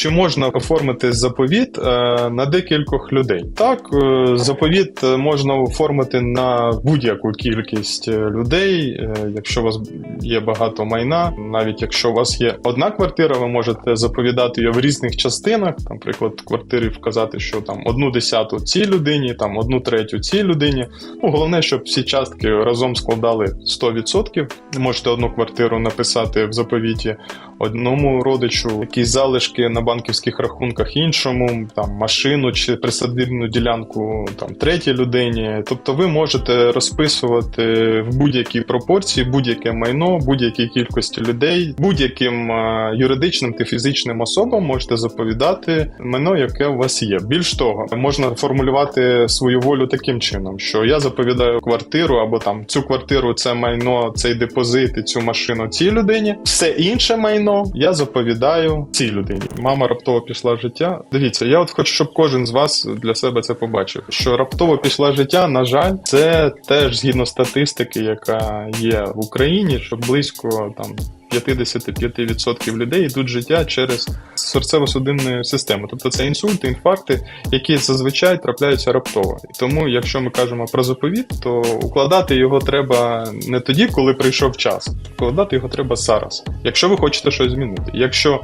Чи можна оформити заповіт е, на декількох людей? Так, е, заповіт е, можна оформити на будь-яку кількість людей, якщо у вас є багато майна. Навіть якщо у вас є одна квартира, ви можете заповідати її в різних частинах. Там, Наприклад, в квартирі вказати, що там одну десяту цій людині, там одну третю цій людині. Ну, головне, щоб всі частки разом складали 100%. Можете одну квартиру написати в заповіті одному родичу, якісь залишки на банківських рахунках іншому, там машину чи присадибну ділянку там третій людині. Тобто ви можете розписувати в будь-якій пропорції будь-яке майно, будь-якій кількості людей, будь-яким юридичним та фізичним особам можете заповідати майно, яке у вас є. Більш того, можна формулювати свою волю таким чином, що я заповідаю квартиру або там цю квартиру, це майно, цей депозит і цю машину цій людині. Все інше майно я заповідаю цій людині. Мама раптово пішла життя. Дивіться, я от хочу, щоб кожен з вас для себе це побачив. Що раптово пішла життя, на жаль, це теж згідно статистики, яка є в Україні, що близько там. 55% людей йдуть життя через серцево-судинну систему. Тобто це інсульти, інфаркти, які зазвичай трапляються раптово. І тому, якщо ми кажемо про заповіт, то укладати його треба не тоді, коли прийшов час. Укладати його треба зараз, якщо ви хочете щось змінити. Якщо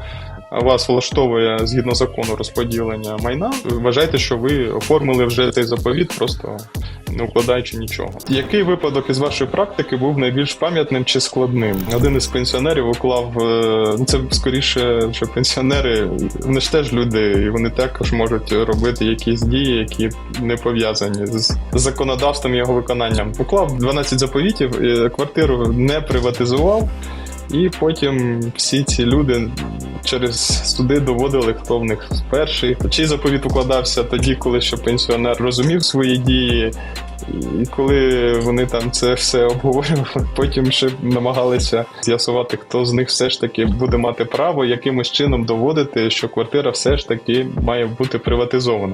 вас влаштовує згідно закону розподілення майна, вважайте, що ви оформили вже цей заповіт, просто не укладаючи нічого. Який випадок із вашої практики був найбільш пам'ятним чи складним? Один із пенсіонерів уклав е, ну це скоріше, що пенсіонери вони ж теж люди, і вони також можуть робити якісь дії, які не пов'язані з законодавством і його виконанням. Уклав 12 заповітів, і квартиру не приватизував. І потім всі ці люди через суди доводили, хто в них перший. Чий заповіт укладався тоді, коли ще пенсіонер розумів свої дії. І коли вони там це все обговорювали, потім ще намагалися з'ясувати, хто з них все ж таки буде мати право якимось чином доводити, що квартира все ж таки має бути приватизована.